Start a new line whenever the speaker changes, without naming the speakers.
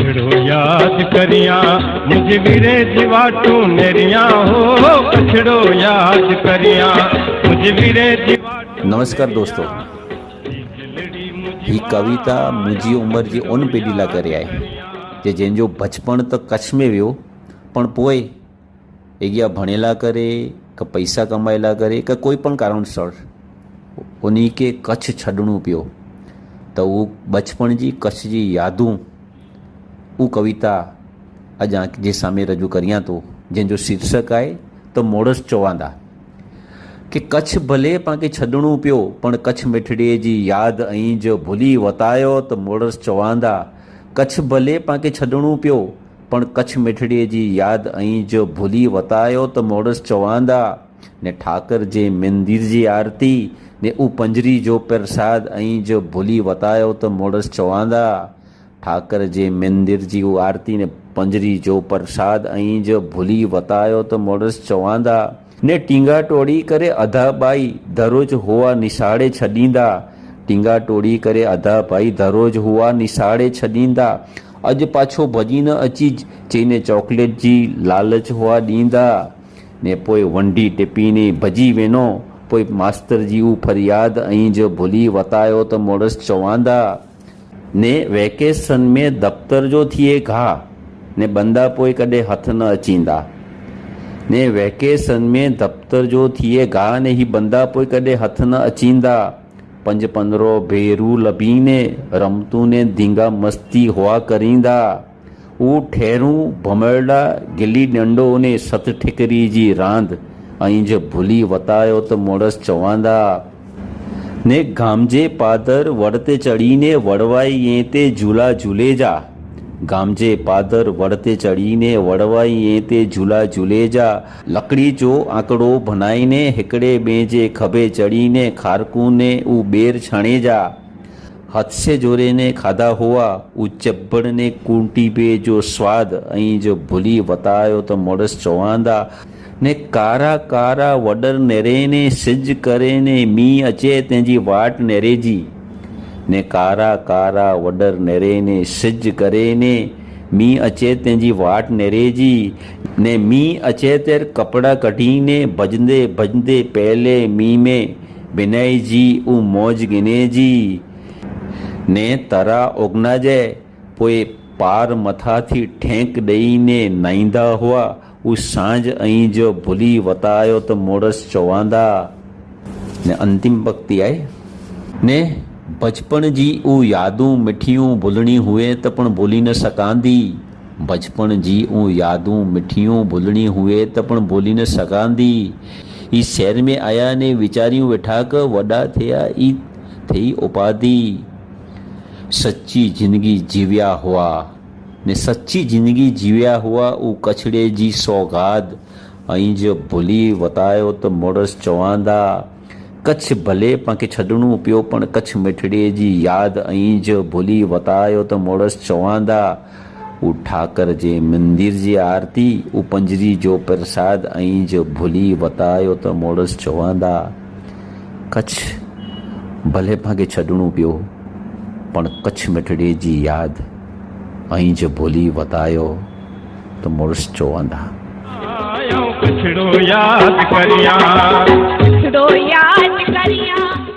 कछड़ो याद करिया, मुझे वीरे जीवा टू नेरिया हो कछड़ो याद करिया, मुझे वीरे जीवा
नमस्कार दोस्तों।
ही
कविता मुझी उम्र जी उन पीढ़ीला करे आहे जे जंहिंजो बचपन तो कच्छ में वियो, पण पोइ अॻियाँ भणेला करे, का पैसा कमाइला करे, का कोई पण कारण सर उन्हीं के कच्छ छॾिणो पियो। त तो उहो बचपन जी, कच्छ जी यादूं ઉ કવિતા આજે જે સામે રજૂ કર્યા તો જેનું શીર્ષક આય તો મોડસ ચોવાંદા કે કચ્છ ભલે પણ કે છદણું પ્યો પણ કચ્છ મીઠડીએ જી યાદ અહીં જ ભૂલી વતાયો તો મોડસ ચોવાંદા કચ્છ ભલે પણ કે છદણું પ્યો પણ કચ્છ મીઠડીએ જી યાદ અહીં જ ભૂલી વતાયો તો મોડસ ચોવાંદા ને ઠાકર જે મંદિર જે આરતી ને ઉ પંજરી જો પ્રસાદ અહીં જ ભૂલી વતાયો તો મોડસ ચોવાંદા ઠાકરજી મંદિરજી આરતીને પંજરી જો પ્રસાદ અહીં જ ભૂલી વતાયો તો મોડસ ચવાંદા ને ટીંગા ટોળી કરે અધાબાઈ દરરોજ હોવા નિશાળે છડીંદા ટીંગા ટોળી કરે અધાભાઈ દરરોજ હોવા નિશાળે છડીંદા અજ પાછો ભજીન અચીજ જઈને ચોકલેટજી લાલચ હોવા દીંદા ને પોઈ વંઢી ટેપીને ભજી વેનો કોઈ માસ્તરજીવું ફરિયાદ અહીં જ ભૂલી વતાયો તો મોડસ ચવાંદા ने वेकेशन में दफ़्तर जो थिए घा ने बंदा पोइ कॾहिं हथ न अचींदा ने वेकेशन में दफ़्तर जो थिए गा ने ही बंदा पोइ कॾहिं हथ न अचींदा पंज पंद्रो भेरू लबीने रमतू ने धींगा मस्ती हुआ करींदा हू ठहरूं भमरड़ा गिली डंडो ने सत ठिकरी जी रांदि ऐं जो भुली वतायो त मोड़स चवंदा ને ગામજે પાદર વળતે ચડીને વળવાઈએ તે ઝૂલા ઝૂલે જા. ગામજે પાદર વળતે ચડીને વળવાઈએ તે ઝૂલા ઝૂલે જા. લકડી જો આંકડો ભનાઈને હેકડે બેજે ખભે ચડીને ખારકુને ઉ બેર છણે જા. હાથસે જોરેને ખાધા હોવા, ઉ ચબ્બડને કુંટી બે જો સ્વાદ, અહીં જો ભૂલી વતાયો તો મોડસ ચોવાંદા. ને કારા કારા વડર નેરેને, સિજ કરેને, મી અચે તેજી વાટ નેરેજી. ને કારા કારા વડર નેરેને, સિજ કરેને, મી અચે તેજી વાટ નેરેજી. ને મી અચે તેર કપડાં કઢીને, ભજંદે ભજંદે પહેલે મી મે બિનાઈજી ઉ મોજ ગિનેજી. ને તરા ઓગના જે પોએ પાર મથાથી ઠેંક દઈને નાઈંદા હોવા હું સાંજ અહીં જો ભૂલી વતાયો તો મોડસ ચોવાંદા ને અંતિમ ભક્તિ આય ને બચપણજી ઉ યાદું મીઠિયું ભૂલણી હુએ તો પણ ભૂલી ન સકાંદી બચપણજી ઉ યાદું મીઠિયું ભૂલણી હુએ તો પણ ભૂલી ન સકાંદી ઈ શહેર મેં આયા ને વિચાર્યું બેઠાક વડા થયા ઈ થઈ ઉપાધિ સચ્ચી જિંદગી જીવ્યા હોવા ને સચ્ચી જિંદગી જીવ્યા હુઆ ઉ કછડે જી સોગાદ અહીં જ ભૂલી વતાયો તો મોડસ ચવાંદા. કચ્છ ભલે પાંકે છડણું ઉપયોગ પણ કચ્છ મીઠડીએ જી યાદ. અહીં જ ભૂલી વતાયો તો મોડસ ચવાંદા. ઉ ઠાકર જે મંદિર જે આરતી, ઉ પંજરી જો પ્રસાદ. અહીં જ ભૂલી વતાયો તો મોડસ ચવાંદા. કચ્છ ભલે ભાગે છડણું પીઓ પણ કચ્છ મીઠડીએ જી યાદ. અહીં જ ભૂલી વતાયો તો મૂર્સ જો અંધા
યાદ કર્યા.
યાદ કર્યા.